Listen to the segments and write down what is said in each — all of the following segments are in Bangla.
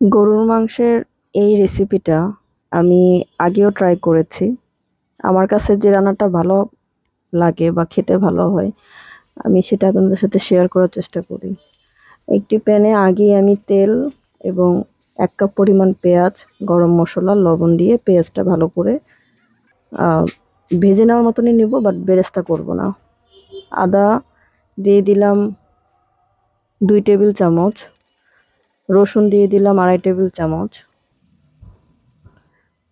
গরুর মাংসের এই রেসিপিটা আমি আগেও ট্রাই করেছি। আমার কাছে যে রান্নাটা ভালো লাগে বা খেতে ভালো হয়, আমি সেটা আপনাদের সাথে শেয়ার করার চেষ্টা করি। একটি প্যানে আগে আমি তেল এবং এক কাপ পরিমাণ পেঁয়াজ, গরম মশলা, লবণ দিয়ে পেঁয়াজটা ভালো করে ভেজে নেওয়ার মতনই নেব বাট বেরেস্তা করব না। আদা দিয়ে দিলাম দুই টেবিল চামচ। রসুন দিয়ে দিলাম আড়াই টেবিল চামচ।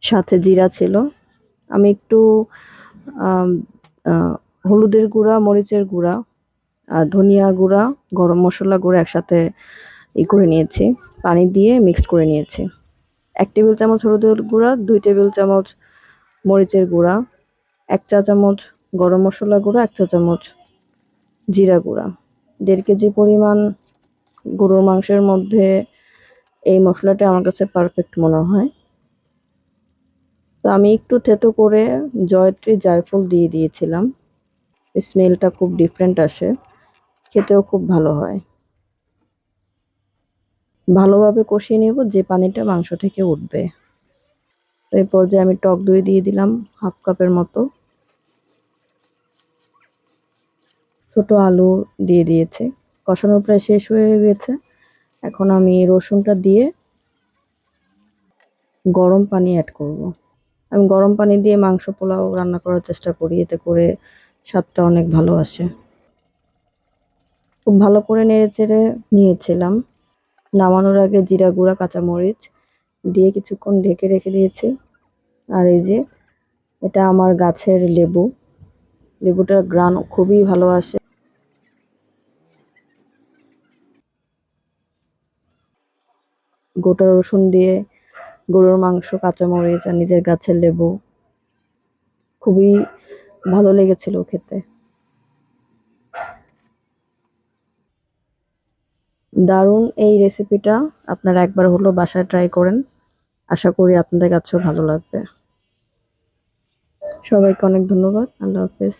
সাথে জিরা ছিল। আমি একটু হলুদের গুঁড়া, মরিচের গুঁড়া আর ধনিয়া গুঁড়া, গরম মশলা গুঁড়া একসাথে ই করে নিয়েছি। পানি দিয়ে মিক্সড করে নিয়েছি। এক টেবিল চামচ হলুদের গুঁড়া, দুই টেবিল চামচ মরিচের গুঁড়া, এক চা চামচ গরম মশলা গুঁড়া, এক চা চামচ জিরা গুঁড়া। দেড় কেজি পরিমাণ গরুর মাংসের মধ্যে এই মশলাটা আমার কাছে পারফেক্ট মনে হয়। তো আমি একটু থেতো করে জয়ত্রী জায়ফল দিয়ে দিয়েছিলাম। স্মেলটা খুব ডিফারেন্ট আসে, খেতেও খুব ভালো হয়। ভালোভাবে কষিয়ে নেব, যে পানিটা মাংস থেকে উঠবে। এই পর্যায়ে আমি টক দই দিয়ে দিলাম, হাফ কাপের মতো। ছোট আলু দিয়ে দিয়েছে। কষানো প্রায় শেষ হয়ে গেছে। এখন আমি রসুনটা দিয়ে গরম পানি অ্যাড করব। আমি গরম পানি দিয়ে মাংস পোলাও রান্না করার চেষ্টা করি, এতে করে স্বাদটা অনেক ভালো আসে। খুব ভালো করে নেড়ে চেড়ে নিয়েছিলাম। নামানোর আগে জিরা গুঁড়া, কাঁচামরিচ দিয়ে কিছুক্ষণ ঢেকে রেখে দিয়েছি। আর এই যে, এটা আমার গাছের লেবু। লেবুটার গ্রান খুবই ভালো আসে। গোটা রসুন দিয়ে গরুর মাংস, কাঁচামরিচ আর নিজের গাছের লেবু। খুবই ভালো লেগেছিল খেতে। দারুণ এই রেসিপিটা আপনারা একবার হলো বাসায় ট্রাই করেন। আশা করি আপনাদের কাছেও ভালো লাগবে। সবাইকে অনেক ধন্যবাদ। আল্লাহ হাফেজ।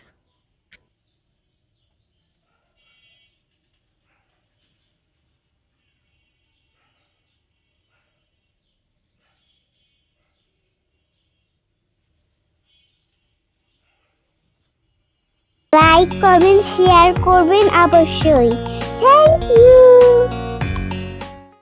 লাইক করবেন শেয়ার করবেন অবশ্যই। Thank you